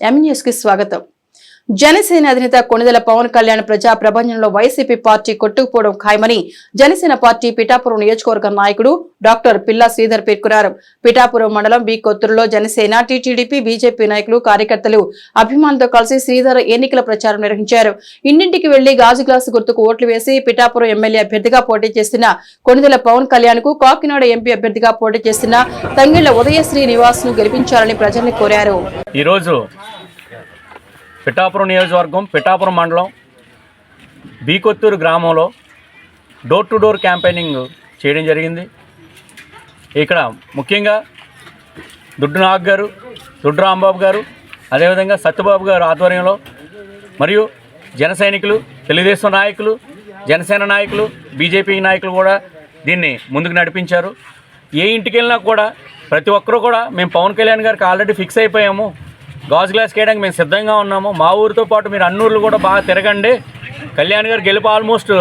ఎంన్యూస్కి స్వాగతం. జనసేన అధినేత కొణిదెల పవన్ కళ్యాణ్ ప్రజా ప్రపంచంలో వైసీపీ పార్టీ కొట్టుకుపోవడం ఖాయమని జనసేన పార్టీ పిఠాపురం నియోజకవర్గ నాయకుడు డాక్టర్ పిల్లా శ్రీధర్ పేర్కొన్నారు. పిఠాపురం మండలం బి కొత్తూరులో జనసేన టీటీడీపీ బీజేపీ నాయకులు కార్యకర్తలు అభిమానులతో కలిసి శ్రీధర్ ఎన్నికల ప్రచారం నిర్వహించారు. ఇంటింటికి వెళ్ళి గాజు గ్లాసు గుర్తుకు ఓట్లు వేసి పిఠాపురం ఎమ్మెల్యే అభ్యర్థిగా పోటీ చేసిన కొణిదెల పవన్ కళ్యాణ్కు కాకినాడ ఎంపీ అభ్యర్థిగా పోటీ చేసిన తంగిళ్ళ ఉదయశ్రీ నివాస్ను గెలిపించాలని ప్రజల్ని కోరారు. పిఠాపురం నియోజకవర్గం పిఠాపురం మండలం బీకొత్తూరు గ్రామంలో డోర్ టు డోర్ క్యాంపెయినింగ్ చేయడం జరిగింది. ఇక్కడ ముఖ్యంగా దుడ్డు నాగ్ గారు దుడ్డు రాంబాబు గారు అదేవిధంగా సత్యబాబు గారు ఆధ్వర్యంలో మరియు జన సైనికులు తెలుగుదేశం నాయకులు జనసేన నాయకులు బీజేపీ నాయకులు కూడా దీన్ని ముందుకు నడిపించారు. ఏ ఇంటికి వెళ్ళినా కూడా ప్రతి ఒక్కరూ కూడా మేము పవన్ కళ్యాణ్ గారికి ఆల్రెడీ ఫిక్స్ అయిపోయాము. గాజు గ్లాస్ వేయడానికి మేము సిద్ధంగా ఉన్నాము. మా ఊరితో పాటు మీరు అన్నూర్లు కూడా బాగా తిరగండి. కళ్యాణ్ గారు గెలుపు ఆల్మోస్ట్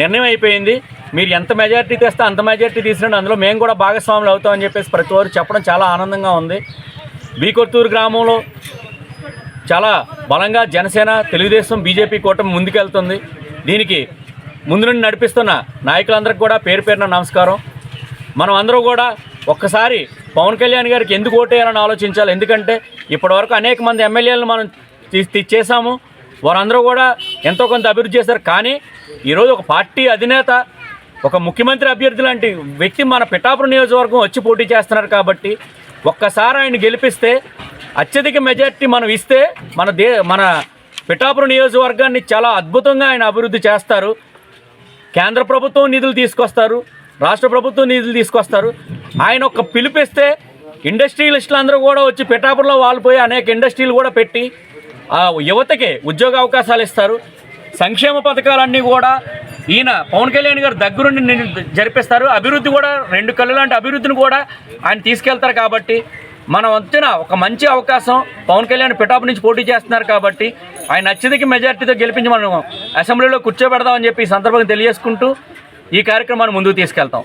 నిర్ణయం అయిపోయింది. మీరు ఎంత మెజారిటీ తెస్తే అంత మెజారిటీ తీసినండి. అందులో మేము కూడా భాగస్వాములు అవుతామని చెప్పేసి ప్రతి వారు చెప్పడం చాలా ఆనందంగా ఉంది. బీకొత్తూరు గ్రామంలో చాలా బలంగా జనసేన తెలుగుదేశం బీజేపీ కూటమి ముందుకెళ్తుంది. దీనికి ముందు నుండి నడిపిస్తున్న నాయకులందరికీ కూడా పేరు పేరున నమస్కారం. మనం అందరూ కూడా ఒక్కసారి పవన్ కళ్యాణ్ గారికి ఎందుకు ఓటేయాలని ఆలోచించాలి? ఎందుకంటే ఇప్పటివరకు అనేక మంది ఎమ్మెల్యేలను మనం తీసి తీ- చేశాము. వారందరూ కూడా ఎంతో కొంత అభివృద్ధి చేశారు. కానీ ఈరోజు ఒక పార్టీ అధినేత ఒక ముఖ్యమంత్రి అభ్యర్థి లాంటి వ్యక్తి మన పిఠాపురం నియోజకవర్గం వచ్చి పోటీ చేస్తున్నారు కాబట్టి ఒక్కసారి ఆయన గెలిపిస్తే అత్యధిక మెజార్టీ మనం ఇస్తే మన దే మన పిఠాపురం నియోజకవర్గాన్ని చాలా అద్భుతంగా ఆయన అభివృద్ధి చేస్తారు. కేంద్ర ప్రభుత్వం నిధులు తీసుకొస్తారు. రాష్ట్ర ప్రభుత్వం నిధులు తీసుకొస్తారు. ఆయన ఒక పిలిపిస్తే ఇండస్ట్రియలిస్టులు అందరూ కూడా వచ్చి పిఠాపురంలో వాలిపోయి అనేక ఇండస్ట్రీలు కూడా పెట్టి ఆ యువతకి ఉద్యోగ అవకాశాలు ఇస్తారు. సంక్షేమ పథకాలన్నీ కూడా ఈయన పవన్ కళ్యాణ్ గారు దగ్గరుండి జరిపిస్తారు. అభివృద్ధి కూడా రెండు కళ్ళు లాంటి అభివృద్ధిని కూడా ఆయన తీసుకెళ్తారు కాబట్టి మనం వంతున ఒక మంచి అవకాశం పవన్ కళ్యాణ్ పిఠాపు నుంచి పోటీ చేస్తున్నారు కాబట్టి ఆయన అత్యధిక మెజార్టీతో గెలిపించి మనం అసెంబ్లీలో కూర్చోబెడదామని చెప్పి ఈ సందర్భంగా తెలియజేసుకుంటూ ఈ కార్యక్రమాన్ని ముందుకు తీసుకెళ్తాం.